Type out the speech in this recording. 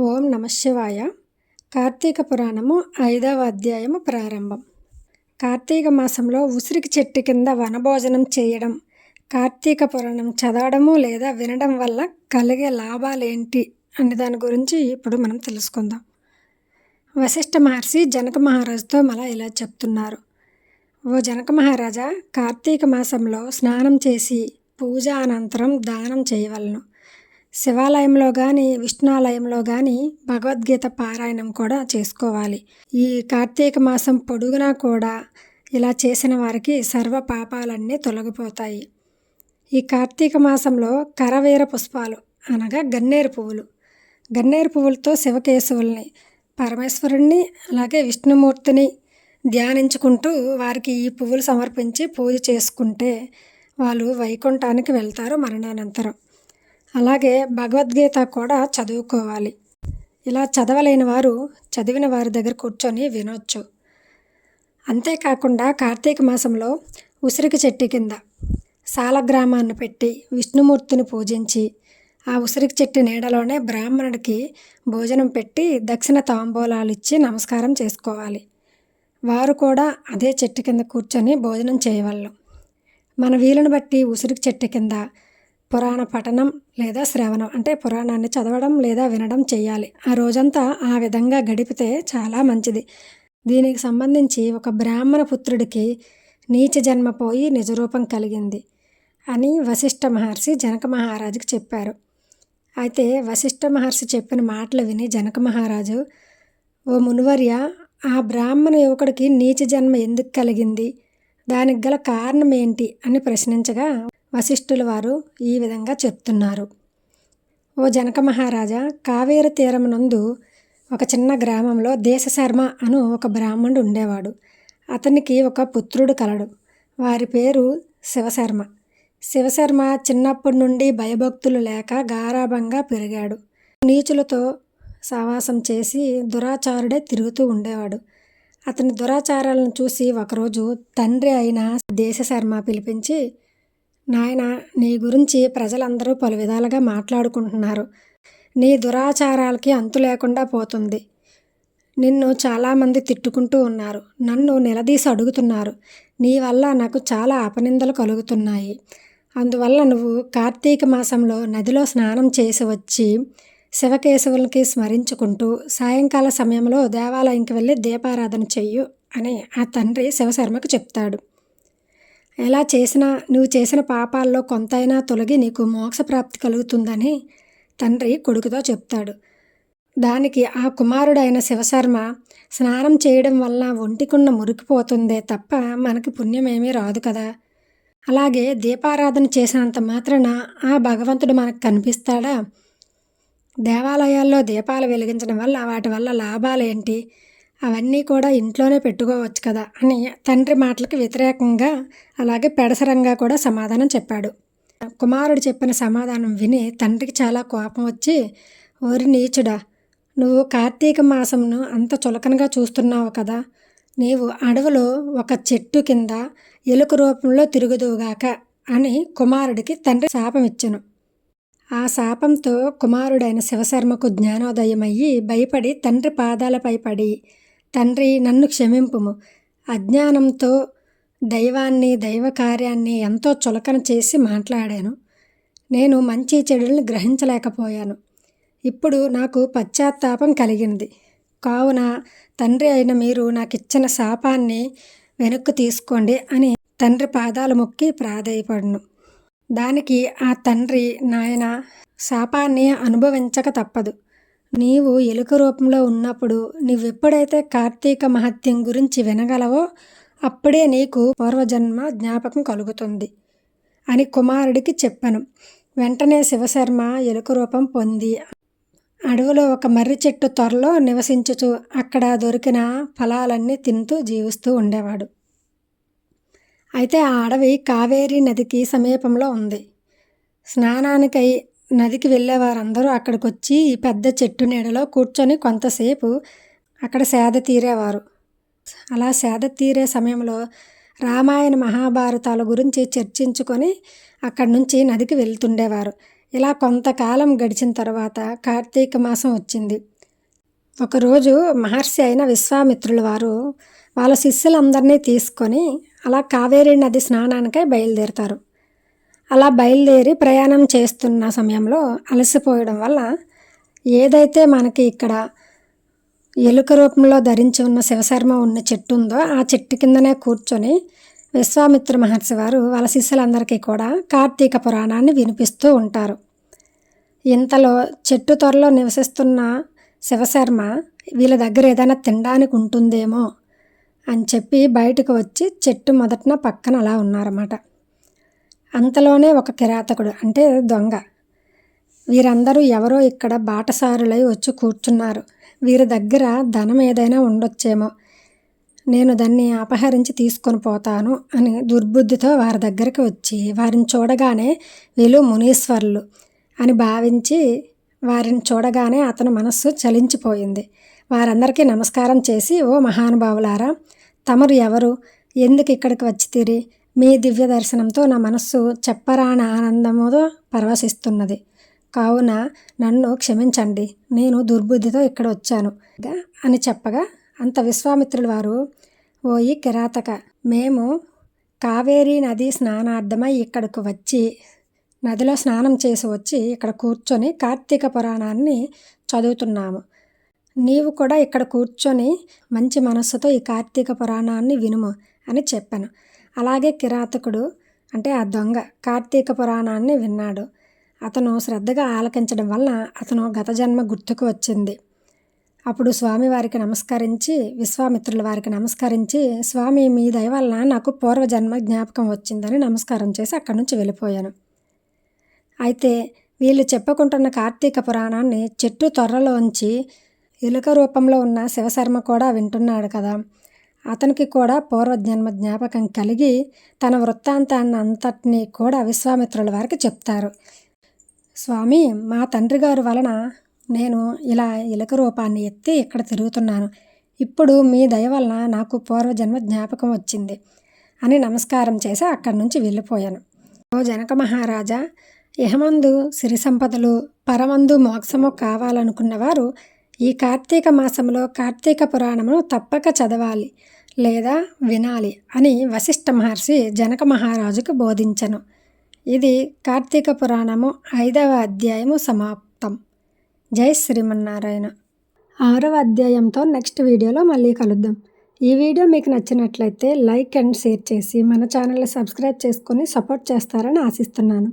ఓం నమశివాయ కార్తీక పురాణము ఐదవ అధ్యాయము ప్రారంభం. కార్తీక మాసంలో ఉసిరికి చెట్టు కింద వనభోజనం చేయడం కార్తీక పురాణం చదవడము లేదా వినడం వల్ల కలిగే లాభాలు ఏంటి అనే దాని గురించి ఇప్పుడు మనం తెలుసుకుందాం. వశిష్ఠ మహర్షి జనక మహారాజుతో మళ్ళా ఇలా చెప్తున్నారు. ఓ జనక మహారాజా కార్తీక మాసంలో స్నానం చేసి పూజ అనంతరం దానం చేయవలను. శివాలయంలో కానీ విష్ణువాలయంలో కానీ భగవద్గీత పారాయణం కూడా చేసుకోవాలి. ఈ కార్తీక మాసం పొడుగునా కూడా ఇలా చేసిన వారికి సర్వ పాపాలన్నీ తొలగిపోతాయి. ఈ కార్తీక మాసంలో కరవీర పుష్పాలు అనగా గన్నేరు పువ్వులు. గన్నేరు పువ్వులతో శివకేశవుల్ని పరమేశ్వరుణ్ణి అలాగే విష్ణుమూర్తిని ధ్యానించుకుంటూ వారికి ఈ పువ్వులు సమర్పించి పూజ చేసుకుంటే వాళ్ళు వైకుంఠానికి వెళ్తారు మరణానంతరం. అలాగే భగవద్గీత కూడా చదువుకోవాలి. ఇలా చదవలేని వారు చదివిన వారి దగ్గర కూర్చొని వినొచ్చు. అంతేకాకుండా కార్తీక మాసంలో ఉసిరికి చెట్టు కింద సాలగ్రామాన్ని పెట్టి విష్ణుమూర్తిని పూజించి ఆ ఉసిరికి చెట్టు నీడలోనే బ్రాహ్మణుడికి భోజనం పెట్టి దక్షిణ తాంబూలాలు ఇచ్చి నమస్కారం చేసుకోవాలి. వారు కూడా అదే చెట్టు కింద కూర్చొని భోజనం చేయవాళ్ళు మన వీలును బట్టి ఉసిరికి చెట్టు కింద పురాణ పఠనం లేదా శ్రవణం అంటే పురాణాన్ని చదవడం లేదా వినడం చేయాలి ఆ రోజంతా ఆ విధంగా గడిపితే చాలా మంచిది. దీనికి సంబంధించి ఒక బ్రాహ్మణ పుత్రుడికి నీచ జన్మ పోయి నిజరూపం కలిగింది అని వశిష్ఠ మహర్షి జనక మహారాజుకి చెప్పారు. అయితే వశిష్ఠ మహర్షి చెప్పిన మాటలు విని జనక మహారాజు ఓ మునివర్య ఆ బ్రాహ్మణ యువకుడికి నీచ జన్మ ఎందుకు కలిగింది? దానికి గల కారణం ఏంటి? అని ప్రశ్నించగా వశిష్ఠుల వారు ఈ విధంగా చెప్తున్నారు. ఓ జనక మహారాజా కావేరి తీరమునందు ఒక చిన్న గ్రామంలో దేశశర్మ అను ఒక బ్రాహ్మణుడు ఉండేవాడు. అతనికి ఒక పుత్రుడు కలడు. వారి పేరు శివశర్మ. శివశర్మ చిన్నప్పటి నుండి భయభక్తులు లేక గారాభంగా పెరిగాడు. నీచులతో సావాసం చేసి దురాచారుడే తిరుగుతూ ఉండేవాడు. అతని దురాచారాలను చూసి ఒకరోజు తండ్రి అయిన దేశశర్మ పిలిపించి నాయన నీ గురించి ప్రజలందరూ పలు విధాలుగా మాట్లాడుకుంటున్నారు. నీ దురాచారాలకి అంతు లేకుండా పోతుంది. నిన్ను చాలామంది తిట్టుకుంటూ ఉన్నారు. నన్ను నిలదీసి అడుగుతున్నారు. నీ వల్ల నాకు చాలా అపనిందలు కలుగుతున్నాయి. అందువల్ల నువ్వు కార్తీక మాసంలో నదిలో స్నానం చేసి వచ్చి శివకేశవులకి స్మరించుకుంటూ సాయంకాల సమయంలో దేవాలయంకి వెళ్ళి దీపారాధన చెయ్యు అని ఆ తండ్రి శివశర్మకు చెప్తాడు. ఎలా చేసినా నువ్వు చేసిన పాపాల్లో కొంతైనా తొలగి నీకు మోక్షప్రాప్తి కలుగుతుందని తండ్రి కొడుకుతో చెప్తాడు. దానికి ఆ కుమారుడైన శివశర్మ స్నానం చేయడం వల్ల ఒంటికున్న మురికిపోతుందే తప్ప మనకి పుణ్యమేమీ రాదు కదా. అలాగే దీపారాధన చేసినంత మాత్రాన ఆ భగవంతుడు మనకు కనిపిస్తాడా? దేవాలయాల్లో దీపాలు వెలిగించడం వల్ల వాటి వల్ల లాభాలు ఏంటి అవన్నీ కూడా ఇంట్లోనే పెట్టుకోవచ్చు కదా అని తండ్రి మాటలకు వ్యతిరేకంగా అలాగే పెడసరంగా కూడా సమాధానం చెప్పాడు. కుమారుడు చెప్పిన సమాధానం విని తండ్రికి చాలా కోపం వచ్చి ఓరి నీచుడా నువ్వు కార్తీక మాసంను అంత చులకనగా చూస్తున్నావు కదా. నీవు అడవిలో ఒక చెట్టు కింద ఎలుక రూపంలో తిరుగుదువుగాక అని కుమారుడికి తండ్రి శాపం ఇచ్చాను. ఆ శాపంతో కుమారుడైన శివశర్మకు జ్ఞానోదయమయ్యి భయపడి తండ్రి పాదాలపై పడి తండ్రి నన్ను క్షమింపుము. అజ్ఞానంతో దైవాన్ని దైవ కార్యాన్ని ఎంతో చులకన చేసి మాట్లాడాను. నేను మంచి చెడులను గ్రహించలేకపోయాను. ఇప్పుడు నాకు పశ్చాత్తాపం కలిగింది. కావున తండ్రి అయిన మీరు నాకు ఇచ్చిన శాపాన్ని వెనక్కు తీసుకోండి అని తండ్రి పాదాలు మొక్కి ప్రాధాయపడను. దానికి ఆ తండ్రి నాయన శాపాన్ని అనుభవించక తప్పదు. నీవు ఎలుక రూపంలో ఉన్నప్పుడు నువ్వెప్పుడైతే కార్తీక మహత్యం గురించి వినగలవో అప్పుడే నీకు పూర్వజన్మ జ్ఞాపకం కలుగుతుంది అని కుమారుడికి చెప్పాను. వెంటనే శివశర్మ ఎలుక రూపం పొంది అడవిలో ఒక మర్రి చెట్టు త్వరలో నివసించుచు అక్కడ దొరికిన ఫలాలన్నీ తింటూ జీవిస్తూ ఉండేవాడు. అయితే ఆ అడవి కావేరీ నదికి సమీపంలో ఉంది. స్నానానికై నదికి వెళ్ళే వారందరూ అక్కడికి వచ్చి ఈ పెద్ద చెట్టు నీడలో కూర్చొని కొంతసేపు అక్కడ సేద తీరేవారు. అలా సేద తీరే సమయంలో రామాయణ మహాభారతాల గురించి చర్చించుకొని అక్కడి నుంచి నదికి వెళ్తుండేవారు. ఇలా కొంతకాలం గడిచిన తర్వాత కార్తీక మాసం వచ్చింది. ఒకరోజు మహర్షి అయిన విశ్వామిత్రుల వారు వాళ్ళ శిష్యులందరినీ తీసుకొని అలా కావేరీ నది స్నానానికై బయలుదేరుతారు. అలా బయలుదేరి ప్రయాణం చేస్తున్న సమయంలో అలసిపోయడం వల్ల ఏదైతే మనకి ఇక్కడ ఎలుక రూపంలో ధరించి ఉన్న శివశర్మ ఉన్న చెట్టు ఉందో ఆ చెట్టు కిందనే కూర్చొని విశ్వామిత్ర మహర్షి వారు వాళ్ళ శిష్యులందరికీ కూడా కార్తీక పురాణాన్ని వినిపిస్తూ ఉంటారు. ఇంతలో చెట్టు త్వరలో నివసిస్తున్న శివశర్మ వీళ్ళ దగ్గర ఏదైనా తినడానికి ఉంటుందేమో అని చెప్పి బయటకు వచ్చి చెట్టు మొదటన పక్కన అలా ఉన్నారన్నమాట. అంతలోనే ఒక కిరాతకుడు అంటే దొంగ. వీరందరూ ఎవరో ఇక్కడ బాటసారులై వచ్చి కూర్చున్నారు. వీరి దగ్గర ధనం ఏదైనా ఉండొచ్చేమో. నేను దాన్ని అపహరించి తీసుకొని పోతాను అని దుర్బుద్ధితో వారి దగ్గరికి వచ్చి వారిని చూడగానే వీళ్ళు మునీశ్వరులు అని భావించి వారిని చూడగానే అతని మనస్సు చలించిపోయింది. వారందరికీ నమస్కారం చేసి ఓ మహానుభావులారా తమరు ఎవరు? ఎందుకు ఇక్కడికి వచ్చి తిరిగి మీ దివ్య దర్శనంతో నా మనస్సు చెప్పరాని ఆనందముతో పరవశిస్తున్నది. కావున నన్ను క్షమించండి. నేను దుర్బుద్ధితో ఇక్కడ వచ్చాను. అని చెప్పగా అంత విశ్వామిత్రుల వారు ఓయి కిరాతక మేము కావేరీ నది స్నానార్థమై ఇక్కడకు వచ్చి నదిలో స్నానం చేసి వచ్చి ఇక్కడ కూర్చొని కార్తీక పురాణాన్ని చదువుతున్నాము. నీవు కూడా ఇక్కడ కూర్చొని మంచి మనస్సుతో ఈ కార్తీక పురాణాన్ని వినుము అని చెప్పాను. అలాగే కిరాతకుడు అంటే ఆ దొంగ కార్తీక పురాణాన్ని విన్నాడు. అతను శ్రద్ధగా ఆలకించడం వల్ల అతను గత జన్మ గుర్తుకు వచ్చింది. అప్పుడు స్వామివారికి నమస్కరించి విశ్వామిత్రుల వారికి నమస్కరించి స్వామి మీ దయ వల్ల నాకు పూర్వజన్మ జ్ఞాపకం వచ్చిందని నమస్కారం చేసి అక్కడి నుంచి వెళ్ళిపోయాను. అయితే వీళ్ళు చెప్పుకుంటున్న కార్తీక పురాణాన్ని చెట్టు త్వరలోంచి ఎలుక రూపంలో ఉన్న శివశర్మ కూడా వింటున్నాడు కదా. అతనికి కూడా పూర్వజన్మ జ్ఞాపకం కలిగి తన వృత్తాంతాన్ని అంతటినీ కూడా విశ్వామిత్రుల వారికి చెప్తారు. స్వామి మా తండ్రి గారు వలన నేను ఇలా ఇలక రూపాన్ని ఎత్తి ఇక్కడ తిరుగుతున్నాను. ఇప్పుడు మీ దయ వలన నాకు పూర్వజన్మ జ్ఞాపకం వచ్చింది అని నమస్కారం చేసి అక్కడి నుంచి వెళ్ళిపోయాను. ఓ జనక మహారాజా ఇహమందు సిరి సంపదలు పరమందు మోక్షము కావాలనుకున్నవారు ఈ కార్తీక మాసంలో కార్తీక పురాణమును తప్పక చదవాలి లేదా వినాలి అని వశిష్ఠ మహర్షి జనక మహారాజుకు బోధించను. ఇది కార్తీక పురాణము ఐదవ అధ్యాయము సమాప్తం. జై శ్రీమన్నారాయణ. ఆరవ అధ్యాయంతో నెక్స్ట్ వీడియోలో మళ్ళీ కలుద్దాం. ఈ వీడియో మీకు నచ్చినట్లయితే లైక్ అండ్ షేర్ చేసి మన ఛానల్ని సబ్స్క్రైబ్ చేసుకొని సపోర్ట్ చేస్తారని ఆశిస్తున్నాను.